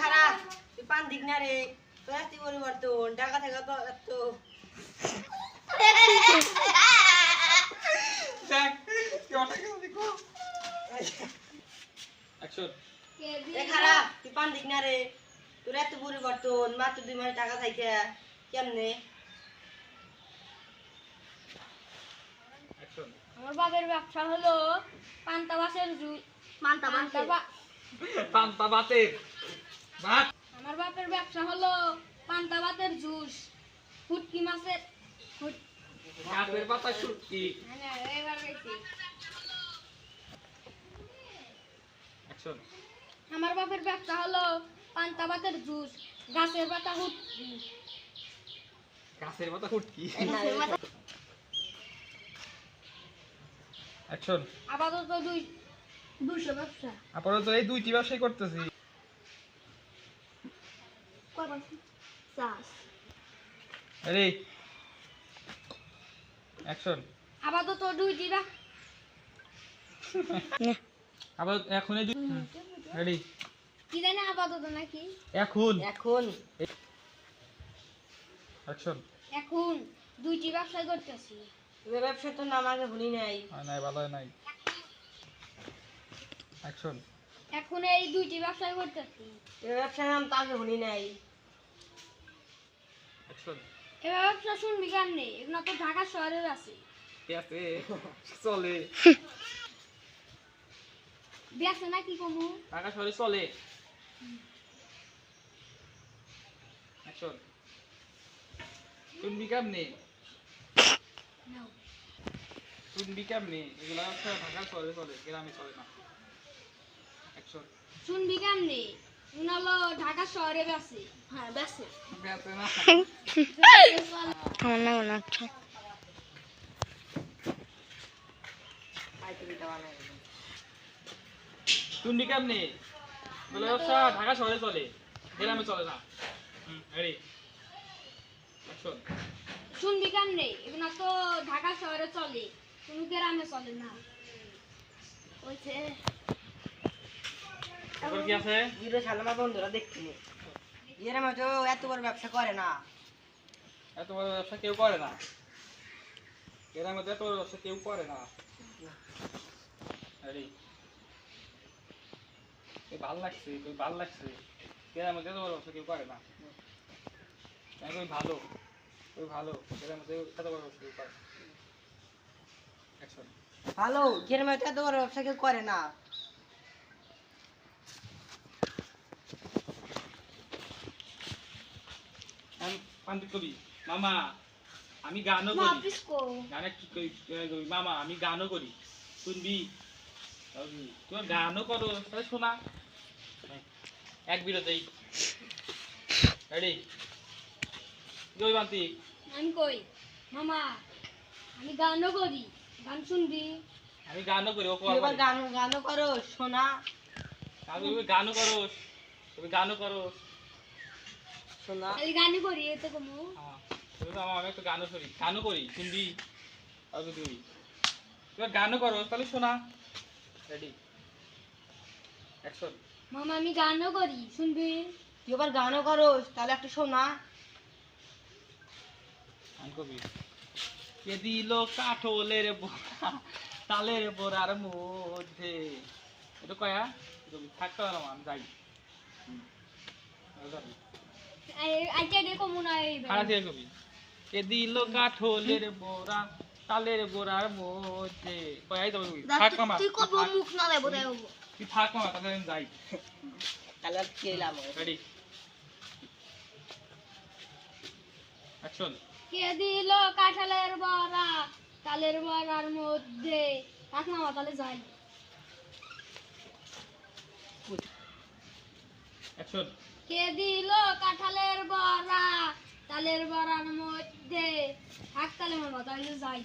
খারাপ তুই পান দিক না রে। তোর এত পরিবর্তন? টাকা থেকে তো এত। দেখ কেমন লাগে দেখো। অ্যাকশন কে এই দিল খারাপ তুই পান দিক না রে। তোর এত পরিবর্তন মাত্র দুই মাস টাকা থাকে কেমনে? আমার বাবার ব্যবসা হলো পান্তা বাসের জুই পান্তা পান্তা পান্তা ভাতের। ভাত? আমার বাপের ব্যবসা হলো পান্তা ভাতের জুস ফুটকি মাছের গাছের পাতা শুটকি। গাইছি। অ্যাকশন। আমার বাপের ব্যবসা হলো পান্তা ভাতের জুস গাছের পাতা হুটকি গাছের পাতা অ্যাকশন। আপাতত দুই দুশো ব্যবসা। আপাতত এই দুইটি ব্যবসায় করতেছি। চাষ। অ্যাকশন। আপাতত দুইটি ব্যব- আবার এখন এই রেডি। কি জানি আপাতত নাকি? এখন। এখন। অ্যাকশন। এখন দুইটি ব্যবসা করতেছি। ব্যবসা তো নাম আগে ভুলি নাই নাই ভালো নাই। অ্যাকশন এখন এই দুইটি ব্যবসা করতেছি। তোর ব্যবসার নাম তো আগে ভুলি নাই। অ্যাকশন এবার ব্যবসা শুনবি কেমনে? এগুলো তো ঢাকা শহরের আছে। কে আছে। চলে। বেছে নাকি কমু? ঢাকা শহরে চলে। অ্যাকশন শুনবি কেমনে? শুনবি কেমনে? এগুলা ঢাকা শহরে চলে গ্রামে চলে না। শুনবি কেমনে? হলো ঢাকা শহরে বেছে হ্যাঁ বেঁচে না বানাই শুনবি কেমনে? বলে ব্যবসা ঢাকা শহরে চলে। গ্রামে চলে না। শুনবি কেমনে? এগুলো তো ঢাকা শহরে চলে। তুমি গ্রামে চলে না। ওইছে এরপর আছে? জিরো সাল আমার বন্ধুরা দেখছি এর মতো এত বড় ব্যবসা করে না। এত বড় ব্যবসা কেউ করে না। গ্রামে তো এত বড় ব্যবসা কেউ করে না। রেডি ভালো লাগছে তুই ভালো লাগছে। গ্রামে তো এত বড় ব্যবসা কেউ করে না। আমি ভালো তুই ভালো। এত বড় ব্যবসা কেউ করে ভালো এর মতো এত বড় ব্যবসা কেউ করে না আমি পান্ডিত কবি মামা আমি গানও করি। গানে কি করি মামা আমি গানও করি। শুনবি। তোমার গানও করো তাহলে শোনা। এক বিরতেই রেডি জয় বান্তি। আমি কই? মামা আমি গানও করি। গান শুনবি? আমি গানও করি ও এবার গান গানও করো শোনা। আমি গানও করো তুমি গানও করো। শোনা। খালি গানই করি এতে কমু। হ্যাঁ তো আমার আমি একটু গানও করি গানও করি শুনবি তাহলে তুই এবার গানও করো তাহলে শোনা। রেডি অ্যাকশন মামা আমি গানও করি শুনবি? তুই এবার গানও করো তাহলে একটু শোনা। আমি কবি কে দিল কাঠলের বোরা তালের বোরার মধ্যে? এটা কয়া? থাকতে পারো আমি যাই। আইটা দিয়ে কবি কে দিল কাঠলের বোরা তালের বোরার মধ্যে। কয়াই যাবে কবি থাক মামা তুই কব মুখ না দেবো দেবো তুই থাক মামা তাহলে আমি যাই। তাহলে আর খেলাম রেডি অ্যাকশন কে দিল কাঁঠালের বড়া তালের বড়ার মধ্যে? থাক মামা তাহলে যাই। অ্যাকশন কে দিল বড়া বড়ার মধ্যে থাক তাহলে মামা তাহলে যাই।